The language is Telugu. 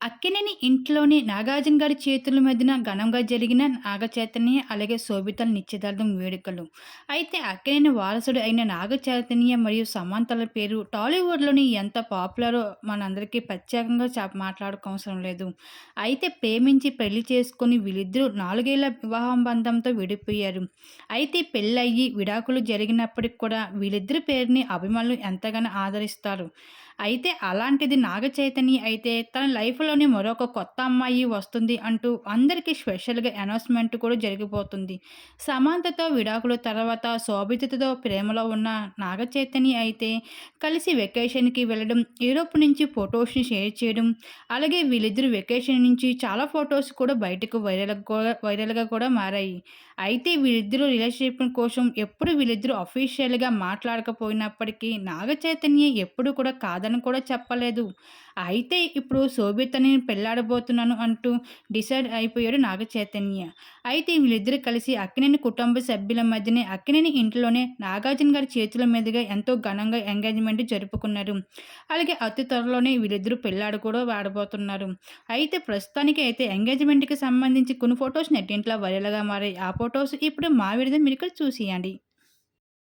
అక్కినేని ఇంట్లోని నాగార్జున గారి చేతుల మధ్యన ఘనంగా జరిగిన నాగచైతన్య అలాగే శోభితల నిశ్చితార్థం వేడుకలు. అయితే అక్కినేని వారసుడు అయిన నాగచైతన్య మరియు సమాంతల పేరు టాలీవుడ్‌లోని ఎంత పాపులరో మనందరికీ ప్రత్యేకంగా చెప్ మాట్లాడుకోవసరం లేదు. అయితే ప్రేమించి పెళ్ళి చేసుకుని వీళ్ళిద్దరూ నాలుగేళ్ళ వివాహం బంధంతో విడిపోయారు. అయితే పెళ్ళయ్యి విడాకులు జరిగినప్పటికి కూడా వీళ్ళిద్దరి పేరుని అభిమానులు ఎంతగానో ఆదరిస్తారు. అయితే అలాంటిది నాగచైతన్య అయితే తన లైఫ్‌లోని మరొక కొత్త అమ్మాయి వస్తుంది అంటూ అందరికీ స్పెషల్‌గా అనౌన్స్‌మెంట్ కూడా జరిగిపోతుంది. సమాంతతో విడాకుల తర్వాత శోభితతో ప్రేమలో ఉన్న నాగచైతన్య అయితే కలిసి వెకేషన్‌కి వెళ్ళడం, యూరోప్ నుంచి ఫోటోస్‌ని షేర్ చేయడం, అలాగే వీళ్ళిద్దరు వెకేషన్ నుంచి చాలా ఫొటోస్ కూడా బయటకు వైరల్ కూడా వైరల్‌గా కూడా మారాయి. అయితే వీళ్ళిద్దరూ రిలేషన్‌షిప్ కోసం ఎప్పుడు వీళ్ళిద్దరూ అఫీషియల్‌గా మాట్లాడకపోయినప్పటికీ నాగచైతన్య ఎప్పుడు కూడా కాదని కూడా చెప్పలేదు. అయితే ఇప్పుడు శోభితని పెళ్ళాడబోతున్నాను అంటూ డిసైడ్ అయిపోయాడు నాగచైతన్య. అయితే వీళ్ళిద్దరూ కలిసి అక్కినేని కుటుంబ సభ్యుల మధ్యనే అక్కినేని ఇంట్లోనే నాగార్జున గారి చేతుల మీదుగా ఎంతో ఘనంగా ఎంగేజ్‌మెంట్ జరుపుకున్నారు. అలాగే అతి త్వరలోనే వీళ్ళిద్దరూ పెళ్ళాడు కూడా వాడబోతున్నారు అయితే ప్రస్తుతానికి అయితే ఎంగేజ్‌మెంట్‌కి సంబంధించి కొన్ని ఫోటోస్ నెట్టింట్లో వైరల్‌గా మారాయి. ఆ ఫోటోస్ ఇప్పుడు మా విడిద మీరు ఇక్కడ చూసేయండి.